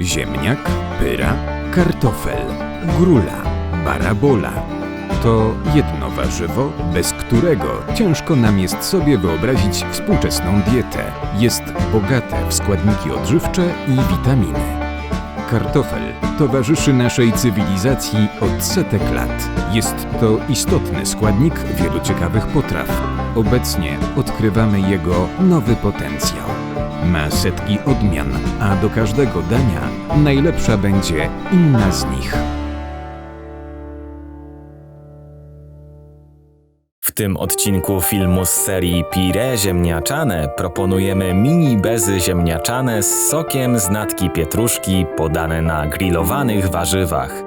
Ziemniak, pyra, kartofel, grula, barabola. To jedno warzywo, bez którego ciężko nam jest sobie wyobrazić współczesną dietę. Jest bogate w składniki odżywcze i witaminy. Kartofel towarzyszy naszej cywilizacji od setek lat. Jest to istotny składnik wielu ciekawych potraw. Obecnie odkrywamy jego nowy potencjał. Ma setki odmian, a do każdego dania najlepsza będzie inna z nich. W tym odcinku filmu z serii Pire ziemniaczane proponujemy mini bezy ziemniaczane z sokiem z natki pietruszki podane na grillowanych warzywach.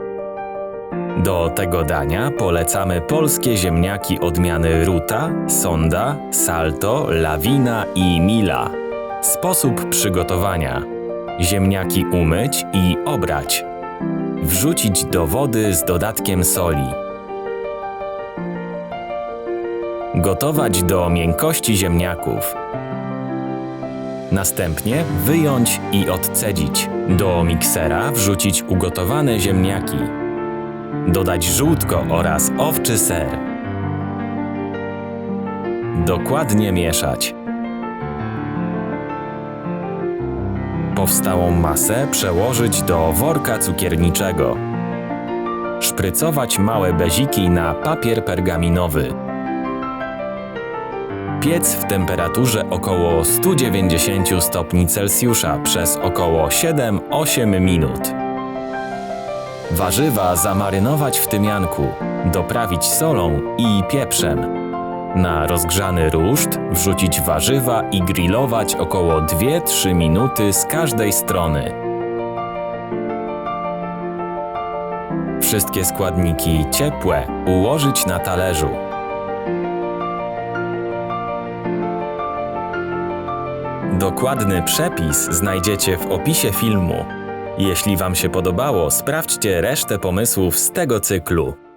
Do tego dania polecamy polskie ziemniaki odmiany Ruta, Sonda, Salto, Lawina i Mila. Sposób przygotowania: ziemniaki umyć i obrać. Wrzucić do wody z dodatkiem soli. Gotować do miękkości ziemniaków. Następnie wyjąć i odcedzić. Do miksera wrzucić ugotowane ziemniaki. Dodać żółtko oraz owczy ser. Dokładnie mieszać. Powstałą masę przełożyć do worka cukierniczego. Szprycować małe beziki na papier pergaminowy. Piec w temperaturze około 190 stopni Celsjusza przez około 7-8 minut. Warzywa zamarynować w tymianku, doprawić solą i pieprzem. Na rozgrzany ruszt wrzucić warzywa i grillować około 2-3 minuty z każdej strony. Wszystkie składniki ciepłe ułożyć na talerzu. Dokładny przepis znajdziecie w opisie filmu. Jeśli Wam się podobało, sprawdźcie resztę pomysłów z tego cyklu.